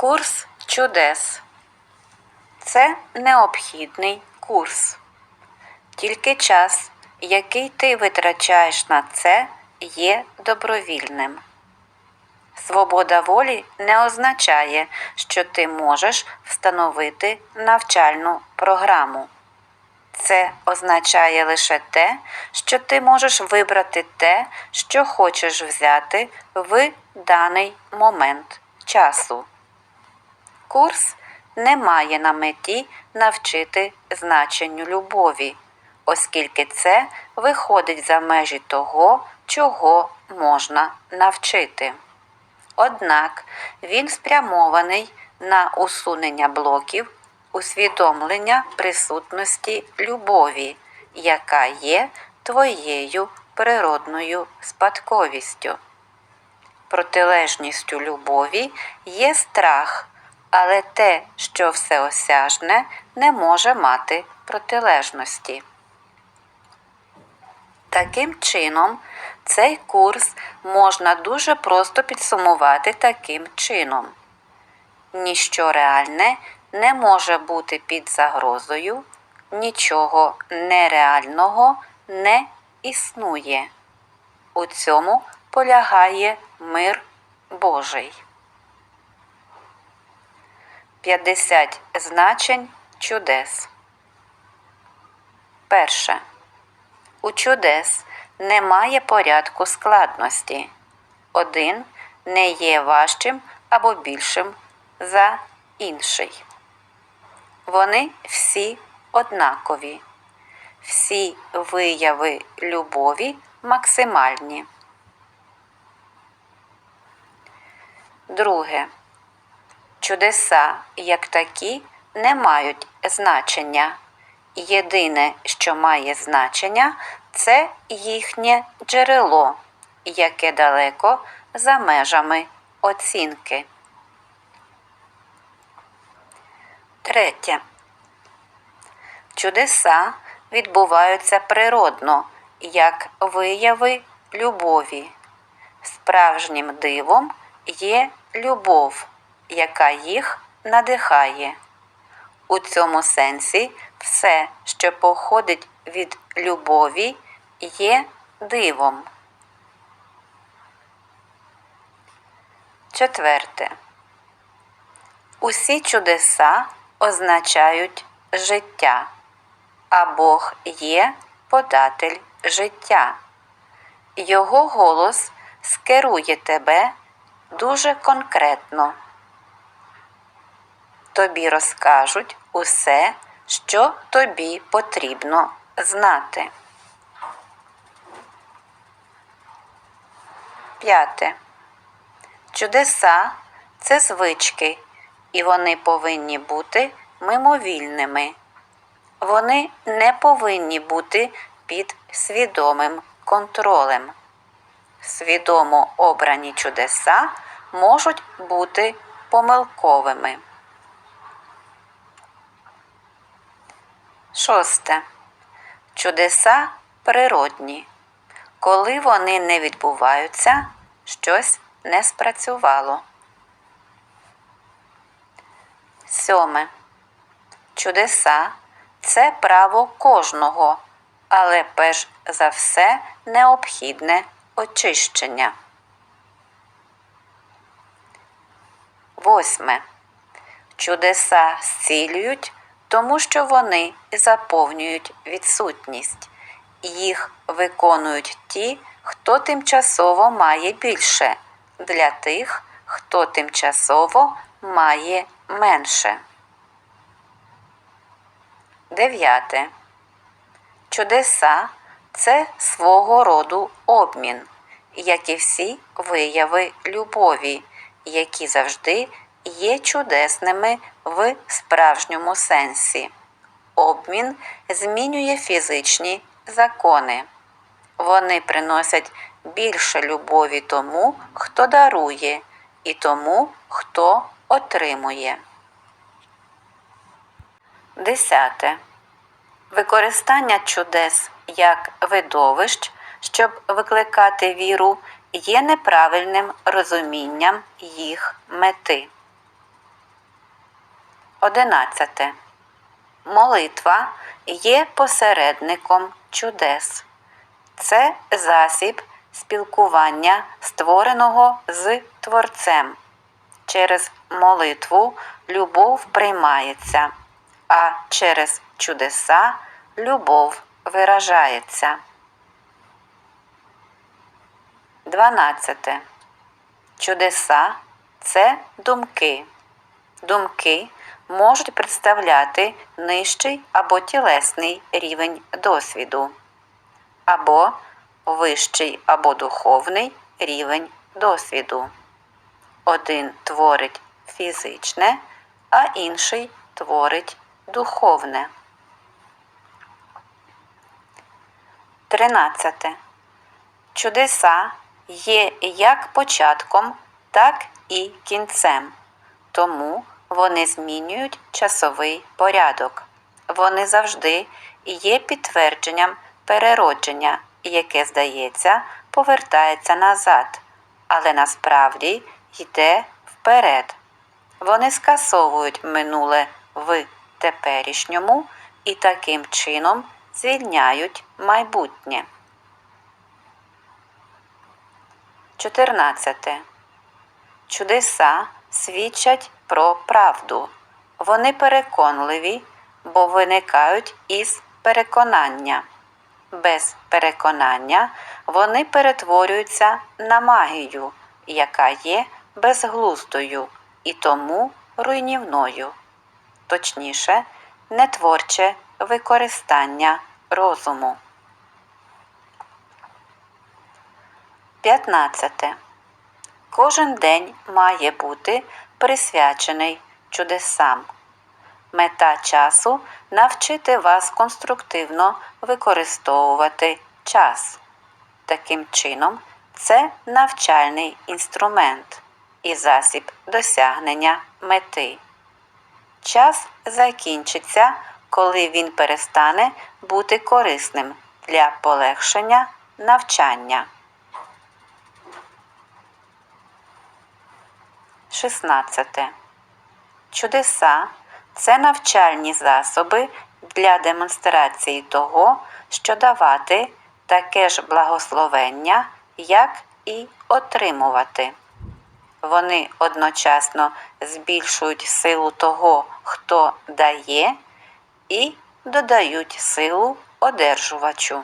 Курс чудес. Це необхідний курс. Тільки час, який ти витрачаєш на це, є добровільним. Свобода волі не означає, що ти можеш встановити навчальну програму. Це означає лише те, що ти можеш вибрати те, що хочеш взяти в даний момент часу. Курс не має на меті навчити значенню любові, оскільки це виходить за межі того, чого можна навчити. Однак він спрямований на усунення блоків усвідомлення присутності любові, яка є твоєю природною спадковістю. Протилежністю любові є страх, але те, що всеосяжне, не може мати протилежності. Таким чином, цей курс можна дуже просто підсумувати таким чином. Ніщо реальне не може бути під загрозою, нічого нереального не існує. У цьому полягає мир Божий. 50 значень чудес. Перше. У чудес немає порядку складності. Один не є важчим або більшим за інший. Вони всі однакові. Всі вияви любові максимальні. Друге. Чудеса, як такі, не мають значення. Єдине, що має значення, це їхнє джерело, яке далеко за межами оцінки. Третє. Чудеса відбуваються природно, як вияви любові. Справжнім дивом є любов, яка їх надихає. У цьому сенсі все, що походить від любові, є дивом. Четверте. Усі чудеса означають життя, а Бог є податель життя. Його голос скерує тебе дуже конкретно. Тобі розкажуть усе, що тобі потрібно знати. П'яте. Чудеса це звички, і вони повинні бути мимовільними. Вони не повинні бути під свідомим контролем. Свідомо обрані чудеса можуть бути помилковими. Шосте. Чудеса природні. Коли вони не відбуваються, щось не спрацювало. Сьоме. Чудеса це право кожного, але перш за все необхідне очищення. Восьме. Чудеса зцілюють, тому що вони заповнюють відсутність. Їх виконують ті, хто тимчасово має більше, для тих, хто тимчасово має менше. Дев'яте. Чудеса це свого роду обмін, як і всі вияви любові, які завжди є чудесними в справжньому сенсі. Обмін змінює фізичні закони. Вони приносять більше любові тому, хто дарує, і тому, хто отримує. Десяте. Використання чудес як видовищ, щоб викликати віру, є неправильним розумінням їх мети. Одинадцяте. Молитва є посередником чудес. Це засіб спілкування створеного з Творцем. Через молитву любов приймається, а через чудеса любов виражається. 12. Чудеса це думки. Думки можуть представляти нижчий або тілесний рівень досвіду, або вищий або духовний рівень досвіду. Один творить фізичне, а інший творить духовне. 13. Чудеса є як початком, так і кінцем, тому вони змінюють часовий порядок. Вони завжди є підтвердженням переродження, яке, здається, повертається назад, але насправді йде вперед. Вони скасовують минуле в теперішньому і таким чином звільняють майбутнє. 14. Чудеса свідчать про правду. Вони переконливі, бо виникають із переконання. Без переконання вони перетворюються на магію, яка є безглуздою і тому руйнівною, точніше, нетворче використання розуму. 15. Кожен день має бути присвячений чудесам. Мета часу навчити вас конструктивно використовувати час. Таким чином, це навчальний інструмент і засіб досягнення мети. Час закінчиться, коли він перестане бути корисним для полегшення навчання. 16. Чудеса це навчальні засоби для демонстрації того, що давати таке ж благословення, як і отримувати. Вони одночасно збільшують силу того, хто дає, і додають силу одержувачу.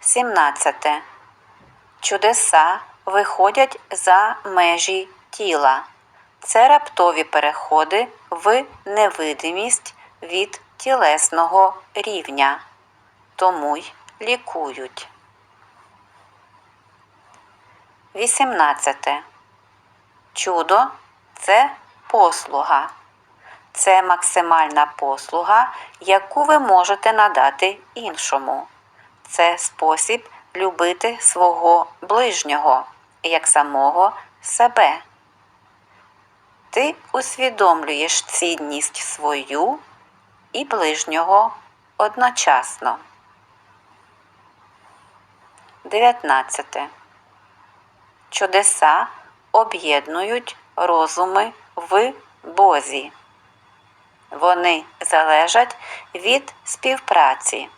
17. Чудеса виходять за межі тіла. Це раптові переходи в невидимість від тілесного рівня, тому й лікують. 18. Чудо це послуга. Це максимальна послуга, яку ви можете надати іншому. Це спосіб любити свого ближнього як самого себе. Ти усвідомлюєш цінність свою і ближнього одночасно. 19. Чудеса об'єднують розуми в Бозі. Вони залежать від співпраці,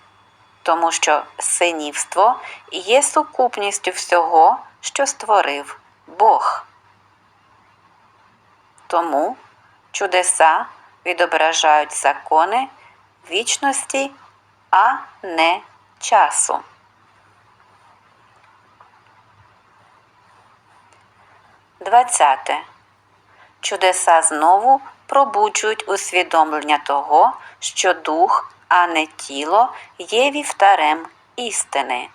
тому що синівство є сукупністю всього, що створив Бог. Тому чудеса відображають закони вічності, а не часу. Двадцяте. Чудеса знову пробуджують усвідомлення того, що дух, а не тіло є вівтарем істини.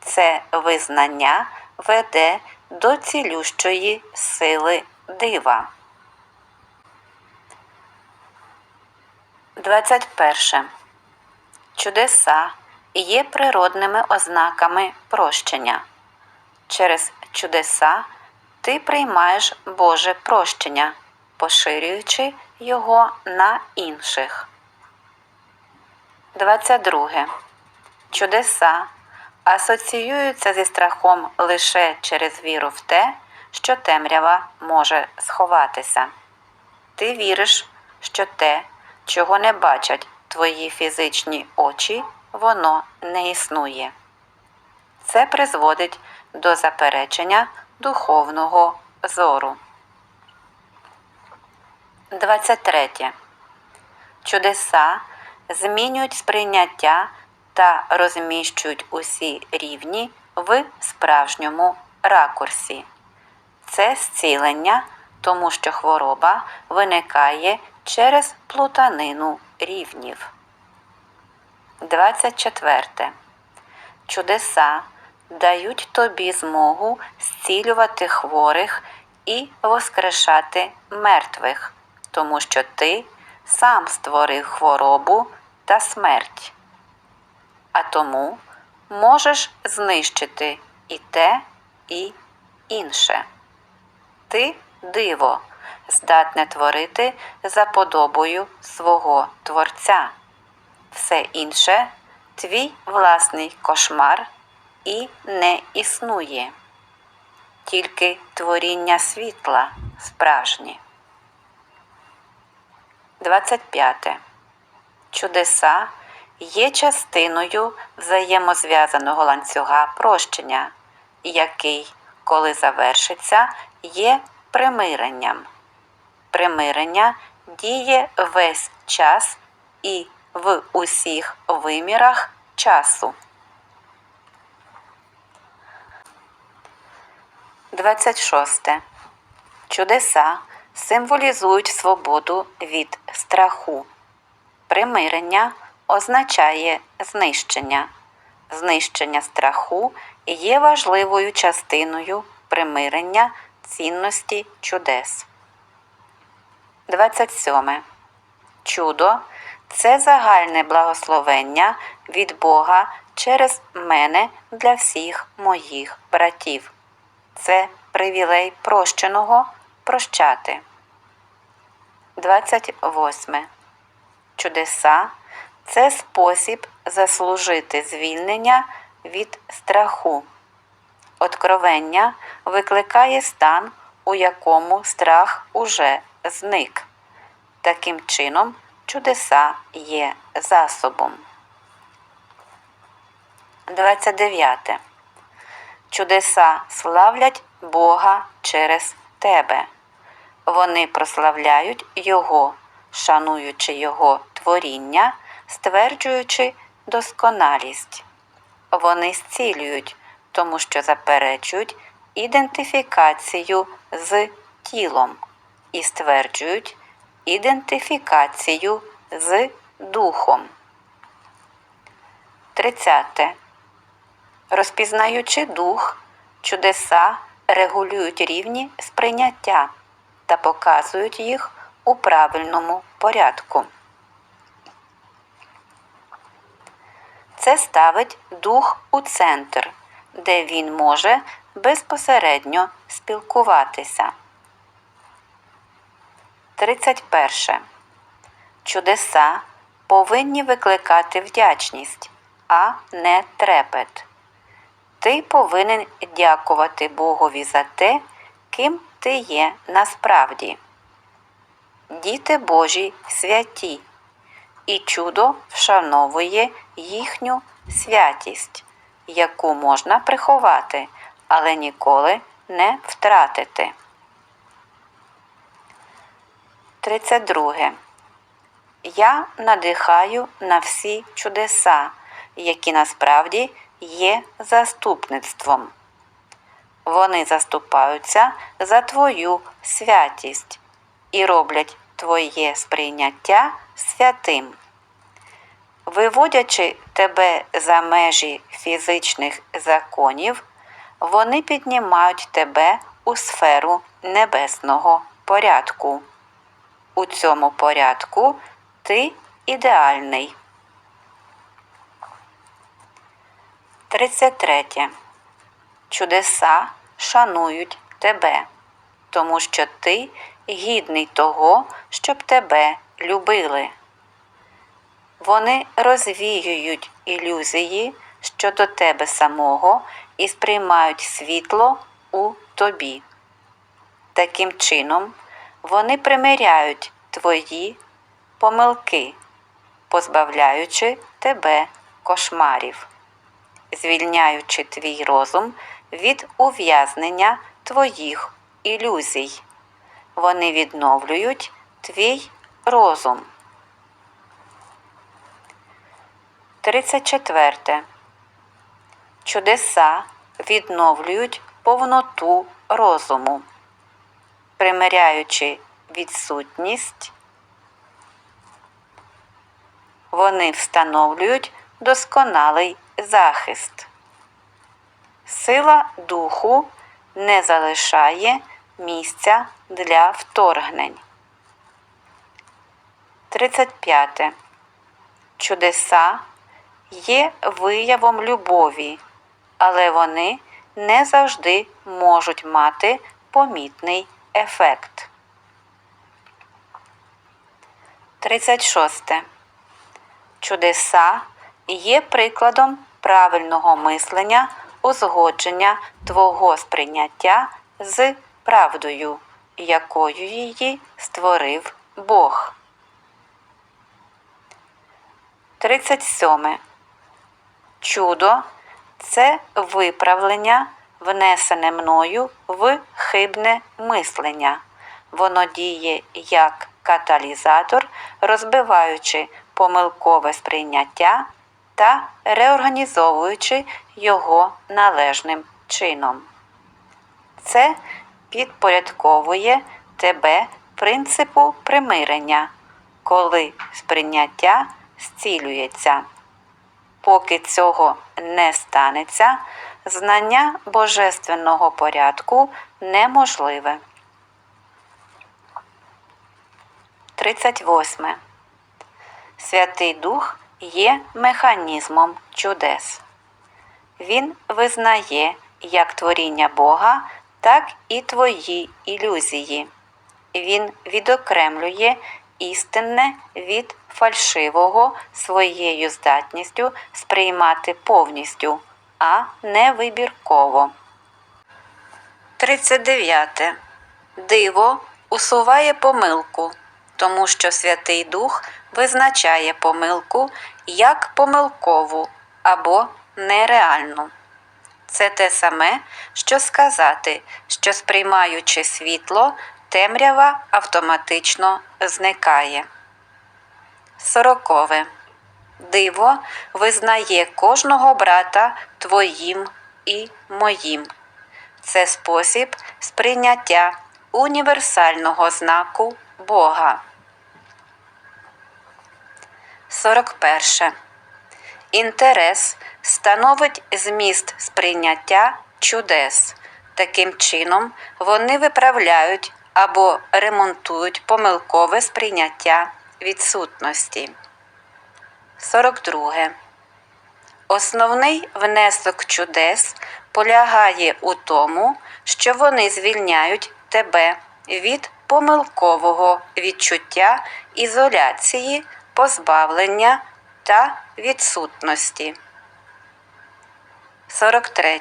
Це визнання веде до цілющої сили дива. 21. Чудеса є природними ознаками прощення. Через чудеса ти приймаєш Боже прощення, поширюючи його на інших. 22. Чудеса асоціюються зі страхом лише через віру в те, що темрява може сховатися. Ти віриш, що те, чого не бачать твої фізичні очі, воно не існує. Це призводить до заперечення духовного зору. 23. Чудеса змінюють сприйняття та розміщують усі рівні в справжньому ракурсі. Це зцілення, тому що хвороба виникає через плутанину рівнів. 24. Чудеса дають тобі змогу зцілювати хворих і воскрешати мертвих, тому що ти сам створив хворобу та смерть. А тому можеш знищити і те, і інше. Ти диво, здатне творити за подобою свого Творця. Все інше твій власний кошмар і не існує. Тільки творіння світла справжнє. 25. Чудеса є частиною взаємозв'язаного ланцюга прощення, який, коли завершиться, є примиренням. Примирення діє весь час і в усіх вимірах часу. 26. Чудеса символізують свободу від страху. Примирення означає знищення. Знищення страху є важливою частиною примирення цінності чудес. 27. Чудо це загальне благословення від Бога через мене для всіх моїх братів. Це привілей прощеного прощати. 28. Чудеса це спосіб заслужити звільнення від страху. Откровення викликає стан, у якому страх уже зник. Таким чином, чудеса є засобом. 29. Чудеса славлять Бога через тебе. Вони прославляють Його, шануючи Його творіння, стверджуючи досконалість. Вони зцілюють, тому що заперечують ідентифікацію з тілом і стверджують ідентифікацію з духом. 30. Розпізнаючи дух, чудеса регулюють рівні сприйняття та показують їх у правильному порядку. Це ставить дух у центр, де він може безпосередньо спілкуватися. 31. Чудеса повинні викликати вдячність, а не трепет. Ти повинен дякувати Богові за те, ким ти є насправді. Діти Божі святі, і чудо вшановує їхню святість, яку можна приховати, але ніколи не втратити. 32. Я надихаю на всі чудеса, які насправді є заступництвом. Вони заступаються за твою святість і роблять твоє сприйняття святим. Виводячи тебе за межі фізичних законів, вони піднімають тебе у сферу небесного порядку. У цьому порядку ти ідеальний. 33. Чудеса шанують тебе, тому що ти гідний того, щоб тебе любили. Вони розвіюють ілюзії щодо тебе самого і сприймають світло у тобі. Таким чином, вони примиряють твої помилки, позбавляючи тебе кошмарів, звільняючи твій розум від ув'язнення твоїх ілюзій. Вони відновлюють твій розум. 34. Чудеса відновлюють повноту розуму, примиряючи відсутність, вони встановлюють досконалий захист. Сила духу не залишає місця для вторгнень. 35. Чудеса є виявом любові, але вони не завжди можуть мати помітний ефект. 36. Чудеса є прикладом правильного мислення, узгодження твого сприйняття з правдою, якою її створив Бог. 37. Чудо це виправлення, внесене мною в хибне мислення. Воно діє як каталізатор, розбиваючи помилкове сприйняття та реорганізовуючи його належним чином. Це підпорядковує тебе принципу примирення, коли сприйняття зцілюється. Поки цього не станеться, знання божественного порядку неможливе. 38. Святий Дух є механізмом чудес. Він визнає як творіння Бога, так і твої ілюзії. Він відокремлює істинне від фальшивого своєю здатністю сприймати повністю, а не вибірково. 39. Диво усуває помилку, тому що Святий Дух визначає помилку як помилкову або нереальну. Це те саме, що сказати, що сприймаючи світло, темрява автоматично зникає. Сорокове. Диво визнає кожного брата твоїм і моїм. Це спосіб сприйняття універсального знаку Бога. 41. Інтерес становить зміст сприйняття чудес. Таким чином, вони виправляють або ремонтують помилкове сприйняття відсутності. 42. Основний внесок чудес полягає у тому, що вони звільняють тебе від помилкового відчуття ізоляції, позбавлення та відсутності. 43.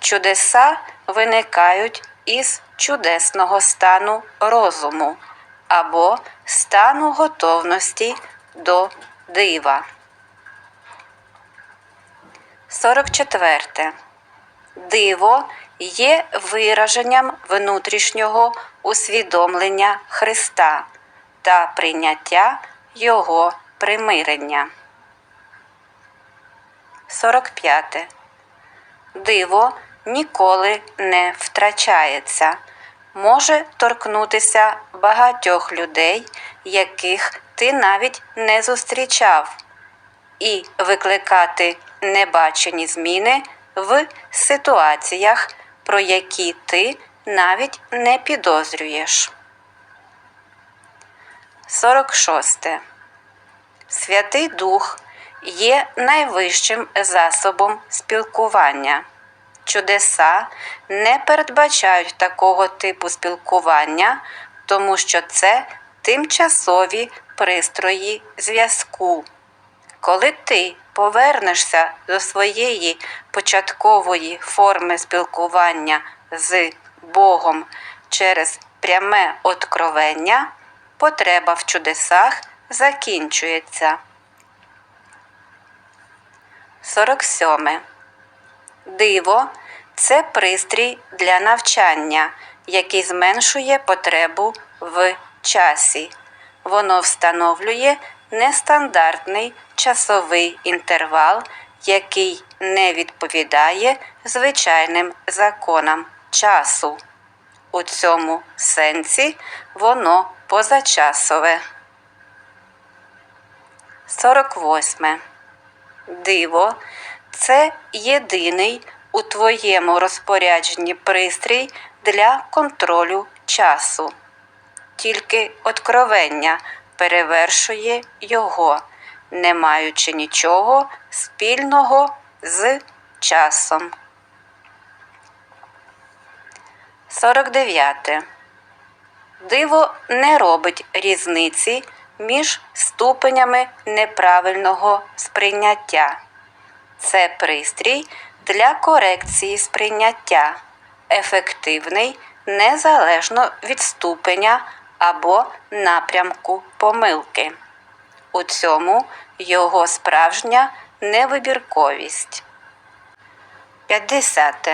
Чудеса виникають із чудесного стану розуму або стану готовності до дива. 44. Диво є вираженням внутрішнього усвідомлення Христа та прийняття Його примирення. 45. Диво ніколи не втрачається, може торкнутися багатьох людей, яких ти навіть не зустрічав, і викликати небачені зміни в ситуаціях, про які ти навіть не підозрюєш. 46. Святий Дух є найвищим засобом спілкування. Чудеса не передбачають такого типу спілкування, тому що це тимчасові пристрої зв'язку. Коли ти повернешся до своєї початкової форми спілкування з Богом через пряме откровення потреба в чудесах закінчується. 47. Диво це пристрій для навчання, який зменшує потребу в часі. Воно встановлює нестандартний часовий інтервал, який не відповідає звичайним законам часу. У цьому сенсі воно позачасове. 48. Диво це єдиний у твоєму розпорядженні пристрій для контролю часу. Тільки откровення перевершує його, не маючи нічого спільного з часом. 49. Диво не робить різниці між ступенями неправильного сприйняття. Це пристрій для корекції сприйняття, ефективний незалежно від ступеня або напрямку помилки. У цьому його справжня невибірковість. 50.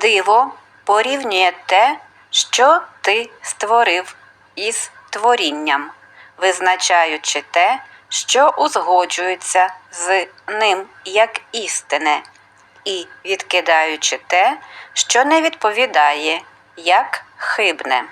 Диво порівнює те, що ти створив із творінням, визначаючи те, що узгоджується з ним як істине, і відкидаючи те, що не відповідає як хибне.